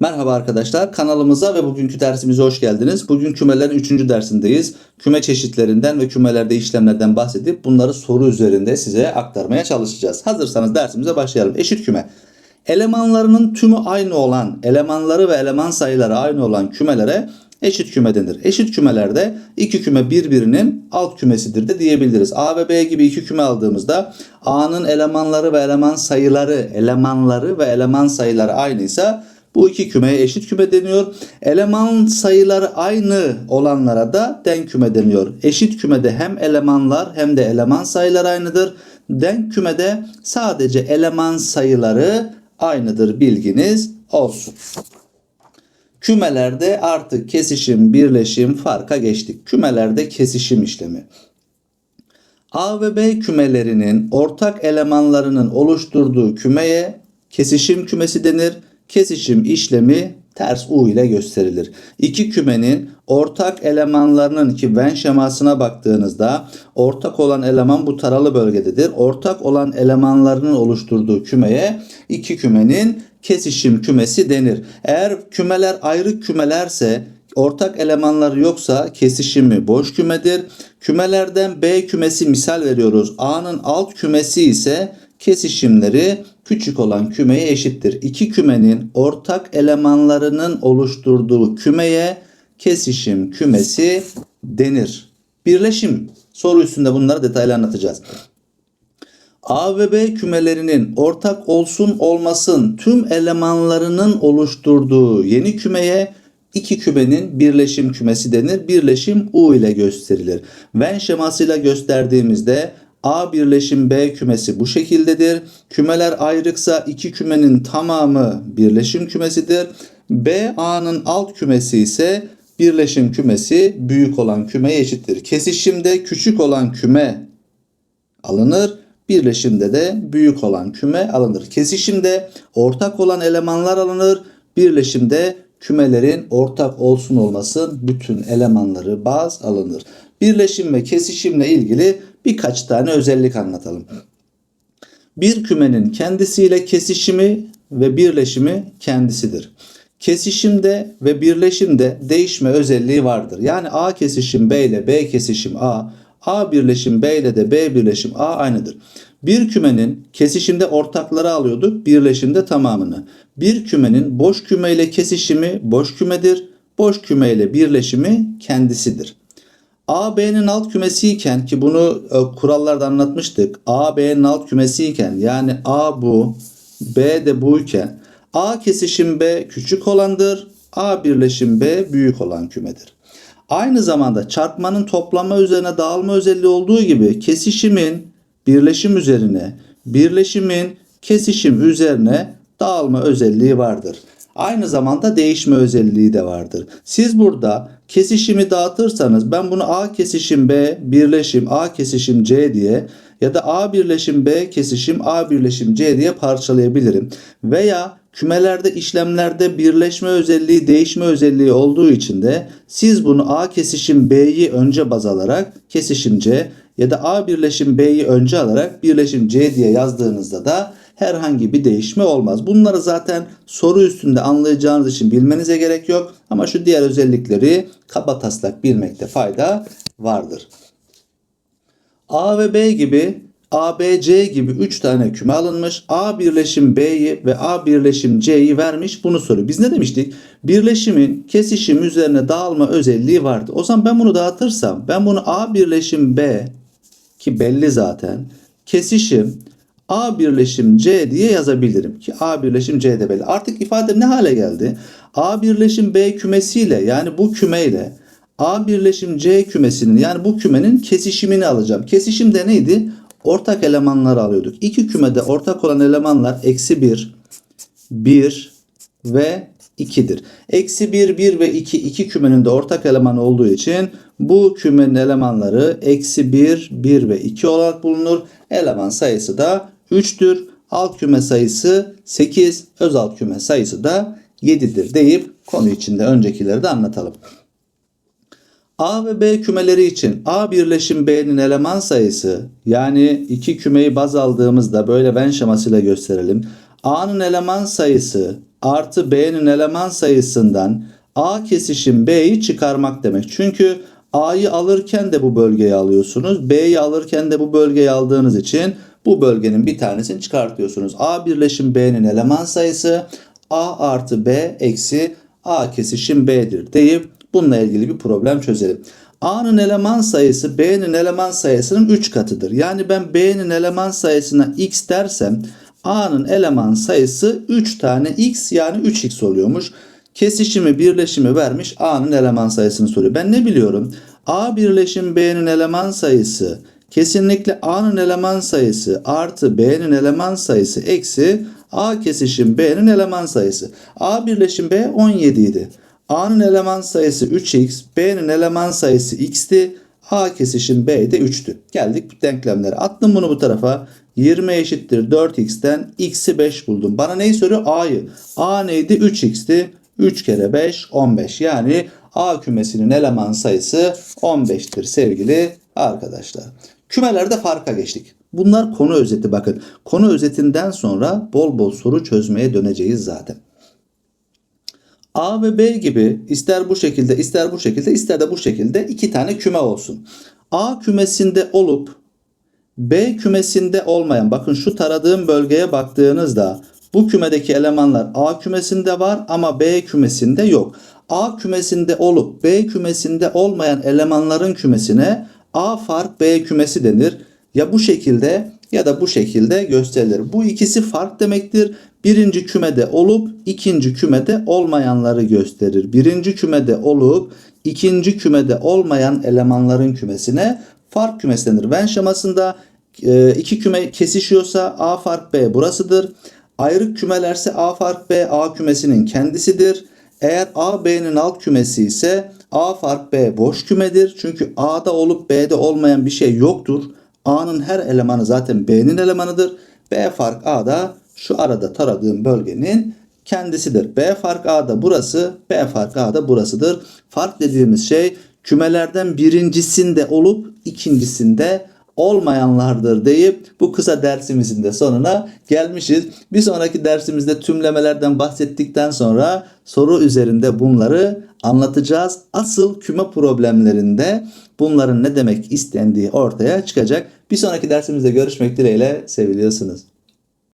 Merhaba arkadaşlar kanalımıza ve bugünkü dersimize hoş geldiniz. Bugün kümelerin 3. dersindeyiz. Küme çeşitlerinden ve kümelerde işlemlerden bahsedip bunları soru üzerinde size aktarmaya çalışacağız. Hazırsanız dersimize başlayalım. Eşit küme. Elemanlarının tümü aynı olan, elemanları ve eleman sayıları aynı olan kümelere eşit küme denir. Eşit kümelerde iki küme birbirinin alt kümesidir de diyebiliriz. A ve B gibi iki küme aldığımızda A'nın elemanları ve eleman sayıları, elemanları ve eleman sayıları aynıysa bu iki kümeye eşit küme deniyor. Eleman sayıları aynı olanlara da denk küme deniyor. Eşit kümede hem elemanlar hem de eleman sayıları aynıdır. Denk kümede sadece eleman sayıları aynıdır bilginiz olsun. Kümelerde artık kesişim, birleşim, farka geçtik. Kümelerde kesişim işlemi. A ve B kümelerinin ortak elemanlarının oluşturduğu kümeye kesişim kümesi denir. Kesişim işlemi ters U ile gösterilir. İki kümenin ortak elemanlarının ki Venn şemasına baktığınızda ortak olan eleman bu taralı bölgededir. Ortak olan elemanlarının oluşturduğu kümeye iki kümenin kesişim kümesi denir. Eğer kümeler ayrı kümelerse ortak elemanları yoksa kesişimi boş kümedir. Kümelerden B kümesi misal veriyoruz. A'nın alt kümesi ise kesişimleri küçük olan kümeye eşittir. İki kümenin ortak elemanlarının oluşturduğu kümeye kesişim kümesi denir. Birleşim soru üstünde bunları detaylı anlatacağız. A ve B kümelerinin ortak olsun olmasın tüm elemanlarının oluşturduğu yeni kümeye iki kümenin birleşim kümesi denir. Birleşim U ile gösterilir. Venn şemasıyla gösterdiğimizde A birleşim B kümesi bu şekildedir. Kümeler ayrıksa iki kümenin tamamı birleşim kümesidir. B A'nın alt kümesi ise birleşim kümesi büyük olan kümeye eşittir. Kesişimde küçük olan küme alınır. Birleşimde de büyük olan küme alınır. Kesişimde ortak olan elemanlar alınır. Birleşimde kümelerin ortak olsun olmasın bütün elemanları baz alınır. Birleşim ve kesişimle ilgili birkaç tane özellik anlatalım. Bir kümenin kendisiyle kesişimi ve birleşimi kendisidir. Kesişimde ve birleşimde değişme özelliği vardır. Yani A kesişim B ile B kesişim A, A birleşim B ile de B birleşim A aynıdır. Bir kümenin kesişimde ortakları alıyorduk, birleşimde tamamını. Bir kümenin boş küme ile kesişimi boş kümedir, boş küme ile birleşimi kendisidir. A B'nin alt kümesiyken ki bunu e, kurallarda anlatmıştık. A B'nin alt kümesiyken yani A bu, B de buyken A kesişim B küçük olandır. A birleşim B büyük olan kümedir. Aynı zamanda çarpmanın toplama üzerine dağılma özelliği olduğu gibi kesişimin birleşim üzerine, birleşimin kesişim üzerine dağılma özelliği vardır. Aynı zamanda değişme özelliği de vardır. Siz burada kesişimi dağıtırsanız ben bunu A kesişim B birleşim A kesişim C diye ya da A birleşim B kesişim A birleşim C diye parçalayabilirim. Veya kümelerde işlemlerde birleşme özelliği değişme özelliği olduğu için de siz bunu A kesişim B'yi önce baz alarak kesişim C ya da A birleşim B'yi önce alarak birleşim C diye yazdığınızda da herhangi bir değişme olmaz. Bunları zaten soru üstünde anlayacağınız için bilmenize gerek yok. Ama şu diğer özellikleri kaba taslak bilmekte fayda vardır. A ve B gibi A, B, C gibi 3 tane küme alınmış. A birleşim B'yi ve A birleşim C'yi vermiş. Bunu soruyor. Biz ne demiştik? Birleşimin kesişim üzerine dağılma özelliği vardı. O zaman ben bunu dağıtırsam ben bunu A birleşim B ki belli zaten kesişim A birleşim C diye yazabilirim ki A birleşim C de belli. Artık ifade ne hale geldi? A birleşim B kümesiyle yani bu kümeyle A birleşim C kümesinin yani bu kümenin kesişimini alacağım. Kesişim de neydi? Ortak elemanları alıyorduk. İki kümede ortak olan elemanlar eksi 1, 1 ve 2'dir. Eksi 1, 1 ve 2 iki kümenin de ortak eleman olduğu için bu kümenin elemanları eksi 1, 1 ve 2 olarak bulunur. Eleman sayısı da 3'tür. Alt küme sayısı 8, öz alt küme sayısı da 7'dir deyip konu içinde öncekileri de anlatalım. A ve B kümeleri için A birleşim B'nin eleman sayısı yani iki kümeyi baz aldığımızda böyle Venn şemasıyla gösterelim. A'nın eleman sayısı artı B'nin eleman sayısından A kesişim B'yi çıkarmak demek. Çünkü A'yı alırken de bu bölgeyi alıyorsunuz. B'yi alırken de bu bölgeyi aldığınız için bu bölgenin bir tanesini çıkartıyorsunuz. A birleşim B'nin eleman sayısı A artı B eksi A kesişim B'dir deyip bununla ilgili bir problem çözelim. A'nın eleman sayısı B'nin eleman sayısının 3 katıdır. Yani ben B'nin eleman sayısına x dersem A'nın eleman sayısı 3 tane x yani 3x oluyormuş. Kesişimi birleşimi vermiş A'nın eleman sayısını soruyor. Ben ne biliyorum? A birleşim B'nin eleman sayısı kesinlikle A'nın eleman sayısı artı B'nin eleman sayısı eksi A kesişim B'nin eleman sayısı. A birleşim B 17 idi. A'nın eleman sayısı 3x, B'nin eleman sayısı x'ti. A kesişim B de 3'tü. Geldik bu denklemlere. Attım bunu bu tarafa. 20 eşittir 4x'ten x'i 5 buldum. Bana neyi soruyor? A'yı. A neydi? 3x'ti. 3 kere 5 15. Yani A kümesinin eleman sayısı 15'tir sevgili arkadaşlar. Kümelerde farka geçtik. Bunlar konu özeti bakın. Konu özetinden sonra bol bol soru çözmeye döneceğiz zaten. A ve B gibi ister bu şekilde ister bu şekilde ister de bu şekilde iki tane küme olsun. A kümesinde olup B kümesinde olmayan bakın şu taradığım bölgeye baktığınızda bu kümedeki elemanlar A kümesinde var ama B kümesinde yok. A kümesinde olup B kümesinde olmayan elemanların kümesine A fark B kümesi denir. Ya bu şekilde ya da bu şekilde gösterilir. Bu ikisi fark demektir. Birinci kümede olup ikinci kümede olmayanları gösterir. Birinci kümede olup ikinci kümede olmayan elemanların kümesine fark kümesi denir. Venn şemasında e, iki küme kesişiyorsa A fark B burasıdır. Ayrık kümelerse A fark B A kümesinin kendisidir. Eğer A B'nin alt kümesi ise A fark B boş kümedir. Çünkü A'da olup B'de olmayan bir şey yoktur. A'nın her elemanı zaten B'nin elemanıdır. B fark A'da şu arada taradığım bölgenin kendisidir. B fark A'da burası, B fark A'da burasıdır. Fark dediğimiz şey kümelerden birincisinde olup ikincisinde olmayanlardır deyip bu kısa dersimizin de sonuna gelmişiz. Bir sonraki dersimizde tümlemelerden bahsettikten sonra soru üzerinde bunları anlatacağız. Asıl küme problemlerinde bunların ne demek istendiği ortaya çıkacak. Bir sonraki dersimizde görüşmek dileğiyle seviliyorsunuz.